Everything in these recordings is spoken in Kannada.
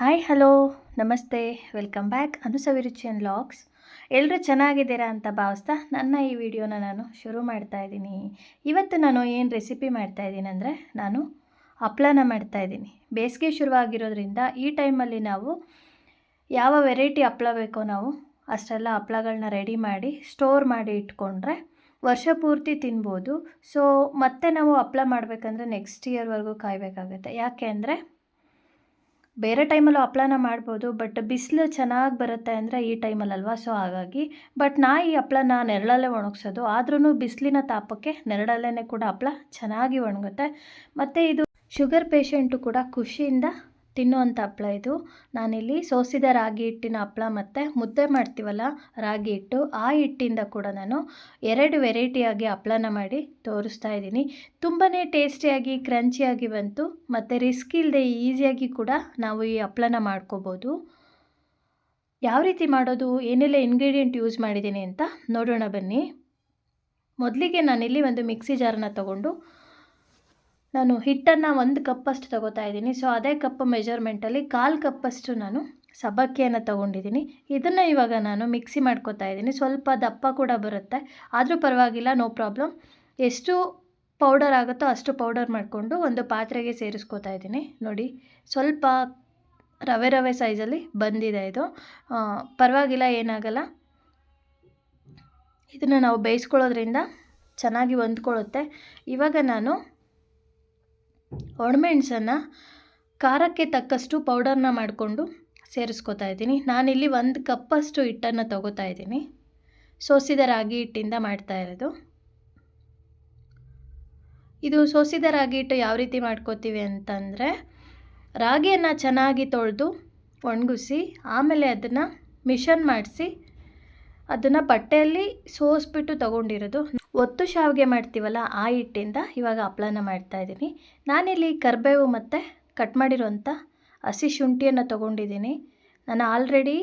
ಹಾಯ್ ಹಲೋ ನಮಸ್ತೆ. ವೆಲ್ಕಮ್ ಬ್ಯಾಕ್ ಅನುಸವಿರುಚಿ ಅನ್ ಲಾಗ್ಸ್ ಎಲ್ಲರೂ ಚೆನ್ನಾಗಿದ್ದೀರಾ ಅಂತ ಭಾವಿಸ್ತಾ ನನ್ನ ಈ ವಿಡಿಯೋನ ನಾನು ಶುರು ಮಾಡ್ತಾ ಇದ್ದೀನಿ. ಇವತ್ತು ನಾನು ಏನು ರೆಸಿಪಿ ಮಾಡ್ತಾ ಇದ್ದೀನಿ ಅಂದರೆ ನಾನು ಹಪ್ಪಳನ ಮಾಡ್ತಾ ಇದ್ದೀನಿ. ಬೇಸಿಗೆ ಶುರುವಾಗಿರೋದ್ರಿಂದ ಈ ಟೈಮಲ್ಲಿ ನಾವು ಯಾವ ವೆರೈಟಿ ಹಪ್ಪಳ ಬೇಕೋ ನಾವು ಅಷ್ಟೆಲ್ಲ ಹಪ್ಪಳಗಳನ್ನ ರೆಡಿ ಮಾಡಿ ಸ್ಟೋರ್ ಮಾಡಿ ಇಟ್ಕೊಂಡ್ರೆ ವರ್ಷ ಪೂರ್ತಿ ತಿನ್ಬೋದು. ಸೊ ಮತ್ತೆ ನಾವು ಹಪ್ಪಳ ಮಾಡಬೇಕಂದ್ರೆ ನೆಕ್ಸ್ಟ್ ಇಯರ್ವರೆಗೂ ಕಾಯಬೇಕಾಗುತ್ತೆ. ಯಾಕೆ ಅಂದರೆ ಬೇರೆ ಟೈಮಲ್ಲೂ ಹಪ್ಳನ ಮಾಡ್ಬೋದು, ಬಟ್ ಬಿಸಿಲು ಚೆನ್ನಾಗಿ ಬರುತ್ತೆ ಅಂದರೆ ಈ ಟೈಮಲ್ಲಲ್ವಾ? ಸೊ ಹಾಗಾಗಿ, ಬಟ್ ನಾ ಈ ಹಪ್ಳನ ನೆರಳಲ್ಲೇ ಒಣಗಿಸೋದು. ಆದ್ರೂ ಬಿಸಿಲಿನ ತಾಪಕ್ಕೆ ನೆರಳಲ್ಲೇ ಕೂಡ ಹಪ್ಳ ಚೆನ್ನಾಗಿ ಒಣಗುತ್ತೆ. ಮತ್ತು ಇದು ಶುಗರ್ ಪೇಷಂಟು ಕೂಡ ಖುಷಿಯಿಂದ ತಿನ್ನುವಂಥ ಹಪ್ಪಳ ಇದು. ನಾನಿಲ್ಲಿ ಸೋಸಿದ ರಾಗಿ ಹಿಟ್ಟಿನ ಹಪ್ಪಳ ಮತ್ತು ಮುದ್ದೆ ಮಾಡ್ತೀವಲ್ಲ, ರಾಗಿ ಹಿಟ್ಟು, ಆ ಹಿಟ್ಟಿಂದ ಕೂಡ ನಾನು ಎರಡು ವೆರೈಟಿಯಾಗಿ ಹಪ್ಪಳನ ಮಾಡಿ ತೋರಿಸ್ತಾ ಇದ್ದೀನಿ. ತುಂಬಾ ಟೇಸ್ಟಿಯಾಗಿ ಕ್ರಂಚಿಯಾಗಿ ಬಂತು, ಮತ್ತು ರಿಸ್ಕ್ ಇಲ್ಲದೆ ಈಸಿಯಾಗಿ ಕೂಡ ನಾವು ಈ ಹಪ್ಪಳನ ಮಾಡ್ಕೋಬೋದು. ಯಾವ ರೀತಿ ಮಾಡೋದು, ಏನೆಲ್ಲ ಇನ್ಗ್ರೀಡಿಯೆಂಟ್ ಯೂಸ್ ಮಾಡಿದ್ದೀನಿ ಅಂತ ನೋಡೋಣ ಬನ್ನಿ. ಮೊದಲಿಗೆ ನಾನಿಲ್ಲಿ ಒಂದು ಮಿಕ್ಸಿ ಜಾರನ್ನ ತಗೊಂಡು ನಾನು ಹಿಟ್ಟನ್ನು ಒಂದು ಕಪ್ಪಷ್ಟು ತಗೋತಾ ಇದ್ದೀನಿ. ಸೊ ಅದೇ ಕಪ್ ಮೆಜರ್ಮೆಂಟಲ್ಲಿ ಕಾಲು ಕಪ್ಪಷ್ಟು ನಾನು ಸಬ್ಬಕ್ಕಿಯನ್ನು ತೊಗೊಂಡಿದ್ದೀನಿ. ಇದನ್ನು ಇವಾಗ ನಾನು ಮಿಕ್ಸಿ ಮಾಡ್ಕೋತಾ ಇದ್ದೀನಿ. ಸ್ವಲ್ಪ ದಪ್ಪ ಕೂಡ ಬರುತ್ತೆ. ಆದರೂ ಪರವಾಗಿಲ್ಲ ನೋ ಪ್ರಾಬ್ಲಮ್ ಎಷ್ಟು ಪೌಡರ್ ಆಗುತ್ತೋ ಅಷ್ಟು ಪೌಡರ್ ಮಾಡಿಕೊಂಡು ಒಂದು ಪಾತ್ರೆಗೆ ಸೇರಿಸ್ಕೋತಾ ಇದ್ದೀನಿ. ನೋಡಿ, ಸ್ವಲ್ಪ ರವೆ ರವೆ ಸೈಜಲ್ಲಿ ಬಂದಿದೆ ಇದು. ಪರವಾಗಿಲ್ಲ, ಏನಾಗಲ್ಲ. ಇದನ್ನು ನಾವು ಬೇಯಿಸ್ಕೊಳ್ಳೋದ್ರಿಂದ ಚೆನ್ನಾಗಿ ಹೊಂದ್ಕೊಳ್ಳುತ್ತೆ. ಇವಾಗ ನಾನು ಒಣಮೆಣಸನ್ನು ಖಾರಕ್ಕೆ ತಕ್ಕಷ್ಟು ಪೌಡರ್ನ ಮಾಡಿಕೊಂಡು ಸೇರಿಸ್ಕೊತಾ ಇದ್ದೀನಿ. ನಾನಿಲ್ಲಿ ಒಂದು ಕಪ್ಪಷ್ಟು ಹಿಟ್ಟನ್ನು ತಗೋತಾ ಇದ್ದೀನಿ. ಸೋಸಿದ ರಾಗಿ ಹಿಟ್ಟಿಂದ ಮಾಡ್ತಾ ಇರೋದು. ಇದು ಸೋಸಿದ ರಾಗಿ ಹಿಟ್ಟು ಯಾವ ರೀತಿ ಮಾಡ್ಕೋತೀವಿ ಅಂತಂದರೆ, ರಾಗಿಯನ್ನು ಚೆನ್ನಾಗಿ ತೊಳೆದು ಒಣಗಿಸಿ, ಆಮೇಲೆ ಅದನ್ನು ಮಿಷನ್ ಮಾಡಿಸಿ ಅದನ್ನು ಬಟ್ಟೆಯಲ್ಲಿ ಸೋಸ್ಬಿಟ್ಟು ತಗೊಂಡಿರೋದು. ಒತ್ತು ಶಾವಿಗೆ ಮಾಡ್ತೀವಲ್ಲ, ಆ ಹಿಟ್ಟಿಂದ ಇವಾಗ ಹಪ್ಳನ ಮಾಡ್ತಾಯಿದ್ದೀನಿ ನಾನಿಲ್ಲಿ ಕರಿಬೇವು ಮತ್ತು ಕಟ್ ಮಾಡಿರೋಂಥ ಹಸಿ ಶುಂಠಿಯನ್ನು ತೊಗೊಂಡಿದ್ದೀನಿ ನಾನು ಆಲ್ರೆಡಿ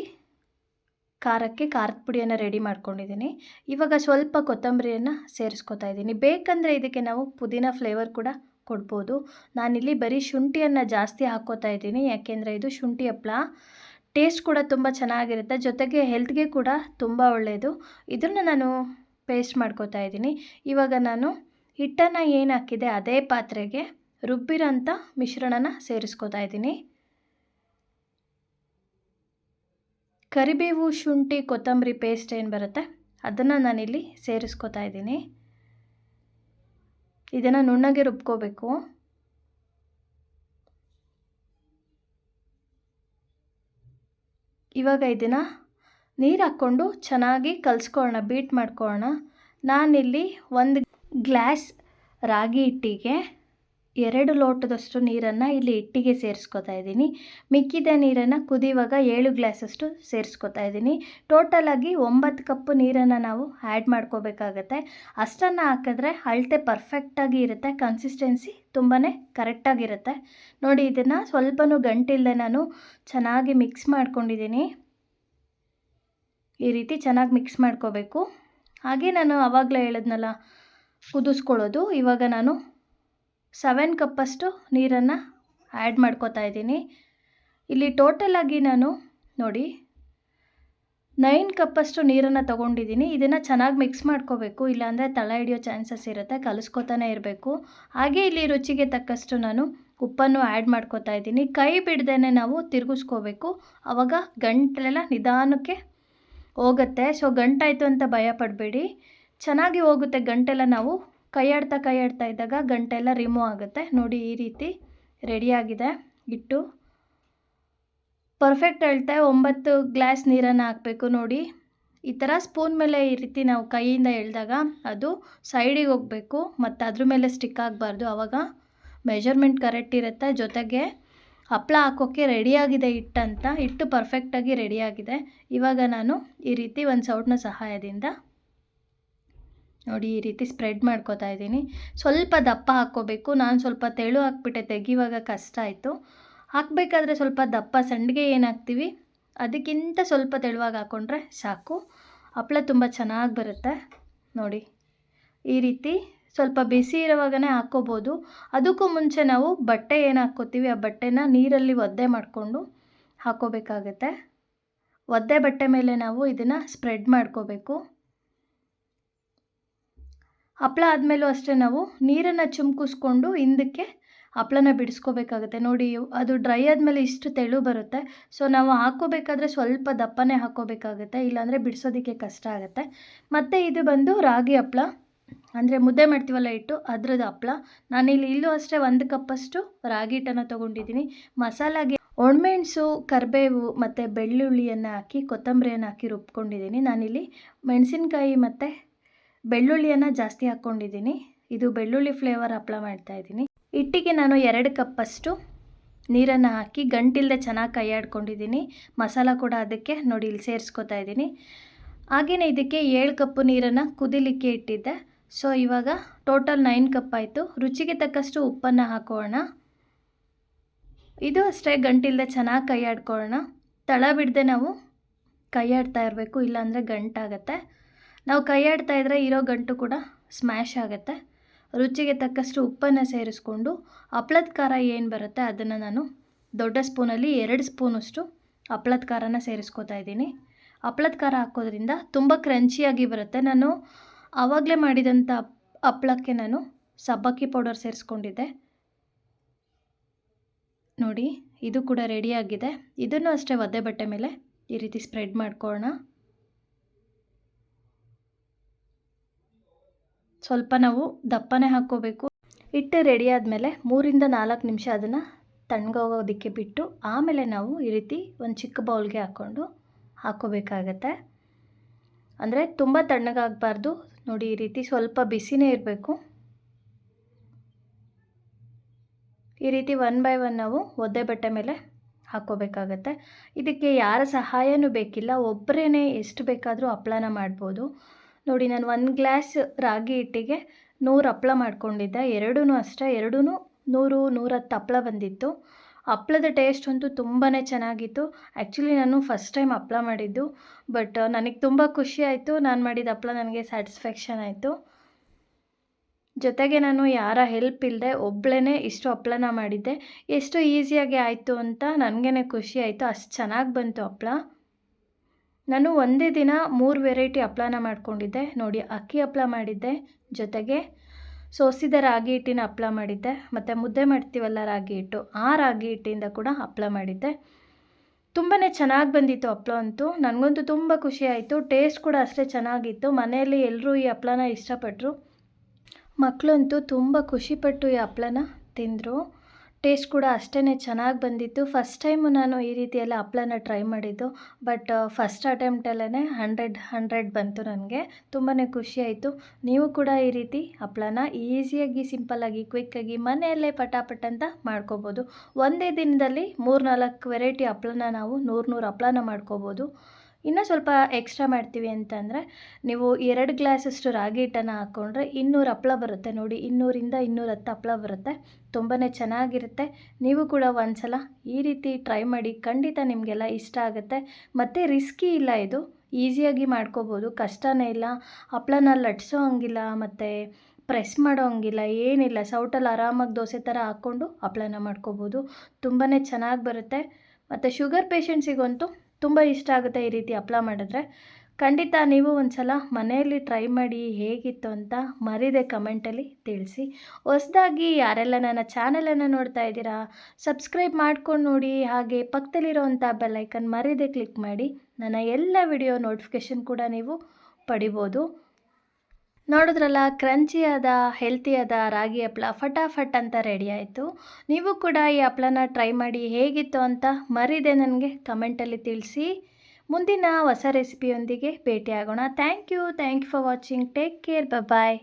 ಖಾರಕ್ಕೆ ಖಾರದ ಪುಡಿಯನ್ನು ರೆಡಿ ಮಾಡ್ಕೊಂಡಿದ್ದೀನಿ ಇವಾಗ ಸ್ವಲ್ಪ ಕೊತ್ತಂಬರಿಯನ್ನು ಸೇರಿಸ್ಕೊತಾ ಇದ್ದೀನಿ ಬೇಕಂದರೆ ಇದಕ್ಕೆ ನಾವು ಪುದೀನ ಫ್ಲೇವರ್ ಕೂಡ ಕೊಡ್ಬೋದು. ನಾನಿಲ್ಲಿ ಬರೀ ಶುಂಠಿಯನ್ನು ಜಾಸ್ತಿ ಹಾಕ್ಕೋತಾ ಇದ್ದೀನಿ ಯಾಕೆಂದರೆ ಇದು ಶುಂಠಿ ಹಪ್ಪಳ ಟೇಸ್ಟ್ ಕೂಡ ತುಂಬ ಚೆನ್ನಾಗಿರುತ್ತೆ. ಜೊತೆಗೆ ಹೆಲ್ತ್ಗೆ ಕೂಡ ತುಂಬ ಒಳ್ಳೆಯದು ಇದನ್ನು ನಾನು ಪೇಸ್ಟ್ ಮಾಡ್ಕೋತಾ ಇದ್ದೀನಿ. ಇವಾಗ ನಾನು ಹಿಟ್ಟನ್ನು ಏನು ಹಾಕಿದೆ ಅದೇ ಪಾತ್ರೆಗೆ ರುಬ್ಬಿರೋಂಥ ಮಿಶ್ರಣನ ಸೇರಿಸ್ಕೋತಾ ಇದ್ದೀನಿ. ಕರಿಬೇವು, ಶುಂಠಿ, ಕೊತ್ತಂಬರಿ ಪೇಸ್ಟ್ ಏನು ಬರುತ್ತೆ ಅದನ್ನು ನಾನಿಲ್ಲಿ ಸೇರಿಸ್ಕೋತಾ ಇದ್ದೀನಿ. ಇದನ್ನು ನುಣ್ಣಗೆ ರುಬ್ಕೋಬೇಕು. ಇವಾಗ ಇದನ್ನು ನೀರು ಹಾಕ್ಕೊಂಡು ಚೆನ್ನಾಗಿ ಕಲಿಸ್ಕೊಳ್ಳೋಣ ಬೀಟ್ ಮಾಡ್ಕೊಳ್ಳೋಣ ನಾನಿಲ್ಲಿ ಒಂದು ಗ್ಲಾಸ್ ರಾಗಿ ಹಿಟ್ಟಿಗೆ ಎರಡು ಲೋಟದಷ್ಟು ನೀರನ್ನು ಇಲ್ಲಿ ಹಿಟ್ಟಿಗೆ ಸೇರಿಸ್ಕೊತಾ ಇದ್ದೀನಿ. ಮಿಕ್ಕಿದ ನೀರನ್ನು ಕುದಿಯುವಾಗ ಏಳು ಗ್ಲಾಸಷ್ಟು ಸೇರಿಸ್ಕೊತಾ ಇದ್ದೀನಿ. ಟೋಟಲಾಗಿ ಒಂಬತ್ತು ಕಪ್ಪು ನೀರನ್ನು ನಾವು ಆ್ಯಡ್ ಮಾಡ್ಕೋಬೇಕಾಗತ್ತೆ. ಅಷ್ಟನ್ನು ಹಾಕಿದ್ರೆ ಅಳತೆ ಪರ್ಫೆಕ್ಟಾಗಿ ಇರುತ್ತೆ ಕನ್ಸಿಸ್ಟೆನ್ಸಿ ತುಂಬಾ ಕರೆಕ್ಟಾಗಿರುತ್ತೆ ನೋಡಿ, ಇದನ್ನು ಸ್ವಲ್ಪನೂ ಗಂಟಿಲ್ಲದೆ ನಾನು ಚೆನ್ನಾಗಿ ಮಿಕ್ಸ್ ಮಾಡ್ಕೊಂಡಿದ್ದೀನಿ. ಈ ರೀತಿ ಚೆನ್ನಾಗಿ ಮಿಕ್ಸ್ ಮಾಡ್ಕೋಬೇಕು. ಹಾಗೆ ನಾನು ಆವಾಗಲೇ ಹೇಳಿದ್ನಲ್ಲ, ಕುದಿಸ್ಕೊಳ್ಳೋದು. ಇವಾಗ ನಾನು ಸೆವೆನ್ ಕಪ್ಪಷ್ಟು ನೀರನ್ನು ಆ್ಯಡ್ ಮಾಡ್ಕೋತಾ ಇದ್ದೀನಿ. ಇಲ್ಲಿ ಟೋಟಲಾಗಿ ನಾನು ನೋಡಿ ನೈನ್ ಕಪ್ಪಷ್ಟು ನೀರನ್ನು ತೊಗೊಂಡಿದ್ದೀನಿ. ಇದನ್ನು ಚೆನ್ನಾಗಿ ಮಿಕ್ಸ್ ಮಾಡ್ಕೋಬೇಕು. ಇಲ್ಲಾಂದರೆ ತಳ ಹಿಡಿಯೋ ಚಾನ್ಸಸ್ ಇರುತ್ತೆ. ಕಲಿಸ್ಕೊತಾನೆ ಇರಬೇಕು. ಹಾಗೆ ಇಲ್ಲಿ ರುಚಿಗೆ ತಕ್ಕಷ್ಟು ನಾನು ಉಪ್ಪನ್ನು ಆ್ಯಡ್ ಮಾಡ್ಕೋತಾ ಇದ್ದೀನಿ. ಕೈ ಬಿಡ್ದೇ ನಾವು ತಿರುಗಿಸ್ಕೋಬೇಕು. ಆವಾಗ ಗಂಟಲೆಲ್ಲ ನಿಧಾನಕ್ಕೆ ಹೋಗುತ್ತೆ. ಸೊ ಗಂಟಾಯಿತು ಅಂತ ಭಯ ಪಡಬೇಡಿ. ಚೆನ್ನಾಗಿ ಹೋಗುತ್ತೆ ಗಂಟೆಲ್ಲ ನಾವು ಕೈಯಾಡ್ತಾ ಕೈಯಾಡ್ತಾ ಇದ್ದಾಗ ಗಂಟೆಲ್ಲ ರಿಮೂವ್ ಆಗುತ್ತೆ. ನೋಡಿ ಈ ರೀತಿ ರೆಡಿಯಾಗಿದೆ ಇಟ್ಟು ಪರ್ಫೆಕ್ಟ್ ಹೇಳ್ತಾ ಒಂಬತ್ತು ಗ್ಲಾಸ್ ನೀರನ್ನು ಹಾಕಬೇಕು ನೋಡಿ. ಈ ಥರ ಸ್ಪೂನ್ ಮೇಲೆ ಈ ರೀತಿ ನಾವು ಕೈಯಿಂದ ಎಳೆದಾಗ ಅದು ಸೈಡಿಗೆ ಹೋಗಬೇಕು ಮತ್ತು ಅದ್ರ ಮೇಲೆ ಸ್ಟಿಕ್ ಆಗಬಾರ್ದು. ಆವಾಗ ಮೆಜರ್ಮೆಂಟ್ ಕರೆಕ್ಟ್ ಇರುತ್ತೆ. ಜೊತೆಗೆ ಹಪ್ಪಳ ಹಾಕೋಕ್ಕೆ ರೆಡಿಯಾಗಿದೆ ಹಿಟ್ಟಂತ. ಹಿಟ್ಟು ಪರ್ಫೆಕ್ಟಾಗಿ ರೆಡಿಯಾಗಿದೆ ಇವಾಗ ನಾನು ಈ ರೀತಿ ಒಂದು ಸೌಟ್ನ ಸಹಾಯದಿಂದ ನೋಡಿ ಈ ರೀತಿ ಸ್ಪ್ರೆಡ್ ಮಾಡ್ಕೋತಾ ಇದ್ದೀನಿ. ಸ್ವಲ್ಪ ದಪ್ಪ ಹಾಕ್ಕೋಬೇಕು. ನಾನು ಸ್ವಲ್ಪ ತೆಳು ಹಾಕ್ಬಿಟ್ಟೆ, ತೆಗಿವಾಗ ಕಷ್ಟ ಆಯಿತು. ಹಾಕಬೇಕಾದ್ರೆ ಸ್ವಲ್ಪ ದಪ್ಪ ಸಂಡಿಗೆ ಏನು ಹಾಕ್ತೀವಿ? ಅದಕ್ಕಿಂತ ಸ್ವಲ್ಪ ತೆಳುವಾಗಿ ಹಾಕ್ಕೊಂಡ್ರೆ ಸಾಕು. ಹಪ್ಪಳ ತುಂಬ ಚೆನ್ನಾಗಿ ಬರುತ್ತೆ. ನೋಡಿ, ಈ ರೀತಿ ಸ್ವಲ್ಪ ಬಿಸಿ ಇರುವಾಗನೇ ಹಾಕ್ಕೋಬೋದು. ಅದಕ್ಕೂ ಮುಂಚೆ ನಾವು ಬಟ್ಟೆ ಏನು ಹಾಕ್ಕೋತೀವಿ? ಆ ಬಟ್ಟೆನ ನೀರಲ್ಲಿ ಒದ್ದೆ ಮಾಡಿಕೊಂಡು ಹಾಕ್ಕೋಬೇಕಾಗತ್ತೆ. ಒದ್ದೆ ಬಟ್ಟೆ ಮೇಲೆ ನಾವು ಇದನ್ನು ಸ್ಪ್ರೆಡ್ ಮಾಡ್ಕೋಬೇಕು. ಹಪ್ಪಳ ಆದಮೇಲೂ ಅಷ್ಟೇ ನಾವು ನೀರನ್ನು ಚುಮ್ಕಿಸ್ಕೊಂಡು ಹಿಂದಕ್ಕೆ ಹಪ್ಪಳನ ಬಿಡಿಸ್ಕೋಬೇಕಾಗುತ್ತೆ. ನೋಡಿ, ಅದು ಡ್ರೈ ಆದಮೇಲೆ ಇಷ್ಟು ತೆಳು ಬರುತ್ತೆ. ಸೊ, ನಾವು ಹಾಕ್ಕೋಬೇಕಾದ್ರೆ ಸ್ವಲ್ಪ ದಪ್ಪನೇ ಹಾಕ್ಕೋಬೇಕಾಗುತ್ತೆ. ಇಲ್ಲಾಂದರೆ ಬಿಡಿಸೋದಕ್ಕೆ ಕಷ್ಟ ಆಗುತ್ತೆ. ಮತ್ತು ಇದು ಬಂದು ರಾಗಿ ಹಪ್ಪಳ ಅಂದರೆ ಮುದ್ದೆ ಮಾಡ್ತೀವಲ್ಲ ಇಟ್ಟು ಅದ್ರದ್ದು ನಾನು ನಾನಿಲ್ಲಿ ಇಲ್ಲೂ ಅಷ್ಟೇ ಒಂದು ಕಪ್ಪಷ್ಟು ರಾಗಿ ಹಿಟ್ಟನ್ನು ತೊಗೊಂಡಿದ್ದೀನಿ. ಮಸಾಲಾಗೆ ಒಣಮೆಣಸು ಕರಿಬೇವು ಮತ್ತು ಬೆಳ್ಳುಳ್ಳಿಯನ್ನು ಹಾಕಿ, ಕೊತ್ತಂಬರಿಯನ್ನು ಹಾಕಿ ರುಬ್ಕೊಂಡಿದ್ದೀನಿ. ನಾನಿಲ್ಲಿ ಮೆಣಸಿನ್ಕಾಯಿ ಮತ್ತು ಬೆಳ್ಳುಳ್ಳಿಯನ್ನು ಜಾಸ್ತಿ ಹಾಕ್ಕೊಂಡಿದ್ದೀನಿ. ಇದು ಬೆಳ್ಳುಳ್ಳಿ ಫ್ಲೇವರ್ ಹಪ್ಳ ಮಾಡ್ತಾಯಿದ್ದೀನಿ ಹಿಟ್ಟಿಗೆ ನಾನು ಎರಡು ಕಪ್ಪಷ್ಟು ನೀರನ್ನು ಹಾಕಿ ಗಂಟಿಲ್ಲದೆ ಚೆನ್ನಾಗಿ ಕೈಯಾಡ್ಕೊಂಡಿದ್ದೀನಿ ಮಸಾಲ ಕೂಡ ಅದಕ್ಕೆ ನೋಡಿ ಇಲ್ಲಿ ಸೇರಿಸ್ಕೊತಾ ಇದ್ದೀನಿ. ಹಾಗೆಯೇ ಇದಕ್ಕೆ ಏಳು ಕಪ್ಪು ನೀರನ್ನು ಕುದಿಲಿಕ್ಕೆ ಇಟ್ಟಿದ್ದೆ. ಸೊ ಇವಾಗ ಟೋಟಲ್ ನೈನ್ ಕಪ್ ಆಯಿತು. ರುಚಿಗೆ ತಕ್ಕಷ್ಟು ಉಪ್ಪನ್ನು ಹಾಕೋಣ. ಇದು ಅಷ್ಟೇ ಗಂಟಿಲ್ಲದೆ ಚೆನ್ನಾಗಿ ಕೈಯಾಡ್ಕೊಳ್ಳೋಣ ತಳ ಬಿಡದೆ ನಾವು ಕೈಯಾಡ್ತಾ ಇರಬೇಕು, ಇಲ್ಲಾಂದರೆ ಗಂಟಾಗತ್ತೆ. ನಾವು ಕೈಯಾಡ್ತಾ ಇದ್ದರೆ ಇರೋ ಗಂಟು ಕೂಡ ಸ್ಮ್ಯಾಶ್ ಆಗುತ್ತೆ. ರುಚಿಗೆ ತಕ್ಕಷ್ಟು ಉಪ್ಪನ್ನು ಸೇರಿಸ್ಕೊಂಡು ಹಪ್ಳದ ಖಾರ ಏನು ಬರುತ್ತೆ ಅದನ್ನು ನಾನು ದೊಡ್ಡ ಸ್ಪೂನಲ್ಲಿ ಎರಡು ಸ್ಪೂನಷ್ಟು ಹಪ್ಳದ ಖಾರನ ಸೇರಿಸ್ಕೋತಾ ಇದ್ದೀನಿ. ಹಪ್ಳದ ಖಾರ ಹಾಕೋದ್ರಿಂದ ತುಂಬ ಕ್ರಂಚಿಯಾಗಿ ಬರುತ್ತೆ. ನಾನು ಆವಾಗಲೇ ಮಾಡಿದಂಥ ಹಪ್ಳಕ್ಕೆ ನಾನು ಸಬ್ಬಕ್ಕಿ ಪೌಡರ್ ಸೇರಿಸ್ಕೊಂಡಿದ್ದೆ. ನೋಡಿ, ಇದು ಕೂಡ ರೆಡಿಯಾಗಿದೆ ಇದನ್ನು ಅಷ್ಟೇ ಒದ್ದೆ ಬಟ್ಟೆ ಮೇಲೆ ಈ ರೀತಿ ಸ್ಪ್ರೆಡ್ ಮಾಡ್ಕೊಳ್ಳೋಣ. ಸ್ವಲ್ಪ ನಾವು ದಪ್ಪನೇ ಹಾಕ್ಕೋಬೇಕು. ಹಿಟ್ಟು ರೆಡಿ ಆದಮೇಲೆ ಮೂರಿಂದ ನಾಲ್ಕು ನಿಮಿಷ ಅದನ್ನು ತಣ್ಣಗೋಗೋದಕ್ಕೆ ಬಿಟ್ಟು ಆಮೇಲೆ ನಾವು ಈ ರೀತಿ ಒಂದು ಚಿಕ್ಕ ಬೌಲ್ಗೆ ಹಾಕ್ಕೊಂಡು ಹಾಕ್ಕೋಬೇಕಾಗತ್ತೆ. ಅಂದರೆ ತುಂಬ ತಣ್ಣಗಾಗಬಾರ್ದು. ನೋಡಿ ಈ ರೀತಿ ಸ್ವಲ್ಪ ಬಿಸಿನೇ ಇರಬೇಕು. ಈ ರೀತಿ ಒನ್ ಬೈ ಒನ್ ನಾವು ಒದ್ದೆ ಬಟ್ಟೆ ಮೇಲೆ ಹಾಕ್ಕೋಬೇಕಾಗತ್ತೆ. ಇದಕ್ಕೆ ಯಾರ ಸಹಾಯನೂ ಬೇಕಿಲ್ಲ. ಒಬ್ಬರೇ ಎಷ್ಟು ಬೇಕಾದರೂ ಹಪ್ಪಳನ ಮಾಡ್ಬೋದು. ನೋಡಿ, ನಾನು ಒಂದು ಗ್ಲಾಸ್ ರಾಗಿ ಹಿಟ್ಟಿಗೆ ನೂರು ಹಪ್ಳ ಮಾಡ್ಕೊಂಡಿದ್ದೆ. ಎರಡೂ ಅಷ್ಟೇ ಎರಡೂ ನೂರು ನೂರತ್ತು ಹಪ್ಳ ಬಂದಿತ್ತು. ಹಪ್ಳದ ಟೇಸ್ಟ್ ಅಂತೂ ತುಂಬಾ ಚೆನ್ನಾಗಿತ್ತು. ಆ್ಯಕ್ಚುಲಿ ನಾನು ಫಸ್ಟ್ ಟೈಮ್ ಹಪ್ಳ ಮಾಡಿದ್ದು, ಬಟ್ ನನಗೆ ತುಂಬ ಖುಷಿ ಆಯಿತು. ನಾನು ಮಾಡಿದ ಹಪ್ಳ ನನಗೆ ಸ್ಯಾಟಿಸ್ಫ್ಯಾಕ್ಷನ್ ಆಯಿತು. ಜೊತೆಗೆ ನಾನು ಯಾರ ಹೆಲ್ಪ್ ಇಲ್ಲದೆ ಒಬ್ಬಳೇ ಇಷ್ಟು ಹಪ್ಳನ ಮಾಡಿದ್ದೆ. ಎಷ್ಟು ಈಸಿಯಾಗಿ ಆಯಿತು ಅಂತ ನನಗೇ ಖುಷಿ ಆಯಿತು. ಅಷ್ಟು ಚೆನ್ನಾಗಿ ಬಂತು ಹಪ್ಳ. ನಾನು ಒಂದೇ ದಿನ ಮೂರು ವೆರೈಟಿ ಹಪ್ಳನ ಮಾಡ್ಕೊಂಡಿದ್ದೆ. ನೋಡಿ, ಅಕ್ಕಿ ಹಪ್ಳ ಮಾಡಿದ್ದೆ, ಜೊತೆಗೆ ಸೋಸಿದ ರಾಗಿ ಹಿಟ್ಟಿನ ಹಪ್ಳ ಮಾಡಿದ್ದೆ, ಮತ್ತು ಮುದ್ದೆ ಮಾಡ್ತೀವಲ್ಲ ರಾಗಿ ಹಿಟ್ಟು, ಆ ರಾಗಿ ಹಿಟ್ಟಿಂದ ಕೂಡ ಹಪ್ಳ ಮಾಡಿದ್ದೆ. ತುಂಬಾ ಚೆನ್ನಾಗಿ ಬಂದಿತ್ತು ಹಪ್ಳ ಅಂತೂ. ನನಗಂತೂ ತುಂಬ ಖುಷಿ ಆಯಿತು. ಟೇಸ್ಟ್ ಕೂಡ ಅಷ್ಟೇ ಚೆನ್ನಾಗಿತ್ತು. ಮನೆಯಲ್ಲಿ ಎಲ್ಲರೂ ಈ ಹಪ್ಳನ ಇಷ್ಟಪಟ್ಟರು ಮಕ್ಕಳಂತೂ ತುಂಬ ಖುಷಿಪಟ್ಟು ಈ ಹಪ್ಳನ ತಿಂದರು. ಟೇಸ್ಟ್ ಕೂಡ ಅಷ್ಟೇ ಚೆನ್ನಾಗಿ ಬಂದಿತ್ತು. ಫಸ್ಟ್ ಟೈಮು ನಾನು ಈ ರೀತಿಯೆಲ್ಲ ಹಪ್ಳನ ಟ್ರೈ ಮಾಡಿದ್ದು. ಬಟ್ ಫಸ್ಟ್ ಅಟೆಂಪ್ಟಲ್ಲೇ ಹಂಡ್ರೆಡ್ ಹಂಡ್ರೆಡ್ ಬಂತು ನನಗೆ. ತುಂಬಾ ಖುಷಿಯಾಯಿತು ನೀವು ಕೂಡ ಈ ರೀತಿ ಹಪ್ಳನ ಈಸಿಯಾಗಿ ಸಿಂಪಲ್ಲಾಗಿ ಕ್ವಿಕ್ಕಾಗಿ ಮನೆಯಲ್ಲೇ ಪಟಾಪಟ್ ಅಂತ ಮಾಡ್ಕೋಬೋದು. ಒಂದೇ ದಿನದಲ್ಲಿ ಮೂರು ನಾಲ್ಕು ವೆರೈಟಿ ಹಪ್ಳನ ನಾವು ನೂರು ನೂರು ಹಪ್ಳನ ಮಾಡ್ಕೋಬೋದು. ಇನ್ನೂ ಸ್ವಲ್ಪ ಎಕ್ಸ್ಟ್ರಾ ಮಾಡ್ತೀವಿ ಅಂತಂದರೆ, ನೀವು ಎರಡು ಗ್ಲಾಸಷ್ಟು ರಾಗಿ ಹಿಟ್ಟನ್ನು ಹಾಕ್ಕೊಂಡ್ರೆ ಇನ್ನೂರು ಹಪ್ಳ ಬರುತ್ತೆ ನೋಡಿ, ಇನ್ನೂರಿಂದ ಇನ್ನೂರ ಹತ್ತು ಹಪ್ಳ ಬರುತ್ತೆ ತುಂಬಾ ಚೆನ್ನಾಗಿರುತ್ತೆ. ನೀವು ಕೂಡ ಒಂದು ಸಲ ಈ ರೀತಿ ಟ್ರೈ ಮಾಡಿ ಖಂಡಿತ ನಿಮಗೆಲ್ಲ ಇಷ್ಟ ಆಗುತ್ತೆ. ಮತ್ತು ರಿಸ್ಕಿ ಇಲ್ಲ ಇದು ಈಸಿಯಾಗಿ ಮಾಡ್ಕೋಬೋದು, ಕಷ್ಟನೇ ಇಲ್ಲ. ಹಪ್ಳನ ಲಟ್ಸೋ ಹಂಗಿಲ್ಲ, ಮತ್ತು ಪ್ರೆಸ್ ಮಾಡೋ ಹಂಗಿಲ್ಲ, ಏನಿಲ್ಲ. ಸೌಟಲ್ಲಿ ಆರಾಮಾಗಿ ದೋಸೆ ಥರ ಹಾಕ್ಕೊಂಡು ಹಪ್ಳನ ಮಾಡ್ಕೋಬೋದು ತುಂಬಾ ಚೆನ್ನಾಗಿ ಬರುತ್ತೆ. ಮತ್ತು ಶುಗರ್ ಪೇಷಂಟ್ಸಿಗಂತೂ ತುಂಬ ಇಷ್ಟ ಆಗುತ್ತೆ ಈ ರೀತಿ ಹಪ್ಳ ಮಾಡಿದ್ರೆ. ಖಂಡಿತ ನೀವು ಒಂದು ಸಲ ಮನೆಯಲ್ಲಿ ಟ್ರೈ ಮಾಡಿ ಹೇಗಿತ್ತು ಅಂತ ಮರಿದೆ ಕಮೆಂಟಲ್ಲಿ ತಿಳಿಸಿ. ಹೊಸದಾಗಿ ಯಾರೆಲ್ಲ ನನ್ನ ಚಾನಲನ್ನು ನೋಡ್ತಾ ಇದ್ದೀರಾ ಸಬ್ಸ್ಕ್ರೈಬ್ ಮಾಡ್ಕೊಂಡು ನೋಡಿ, ಹಾಗೆ ಪಕ್ಕದಲ್ಲಿರೋವಂಥ ಬೆಲ್ಲೈಕನ್ ಮರಿದೆ ಕ್ಲಿಕ್ ಮಾಡಿ. ನನ್ನ ಎಲ್ಲ ವಿಡಿಯೋ ನೋಟಿಫಿಕೇಷನ್ ಕೂಡ ನೀವು ಪಡಿಬೋದು. ನೋಡಿದ್ರಲ್ಲ ಕ್ರಂಚಿಯಾದ ಹೆಲ್ತಿಯಾದ ರಾಗಿ ಹಪ್ಳ ಫಟಾಫಟ್ ಅಂತ ರೆಡಿ ಆಯಿತು. ನೀವು ಕೂಡ ಈ ಹಪ್ಳನ ಟ್ರೈ ಮಾಡಿ ಹೇಗಿತ್ತು ಅಂತ ಮರಿದೆ ನನಗೆ ಕಮೆಂಟಲ್ಲಿ ತಿಳಿಸಿ. ಮುಂದಿನ ಹೊಸ ರೆಸಿಪಿಯೊಂದಿಗೆ ಭೇಟಿಯಾಗೋಣ. Thank you thank you for watching take care bye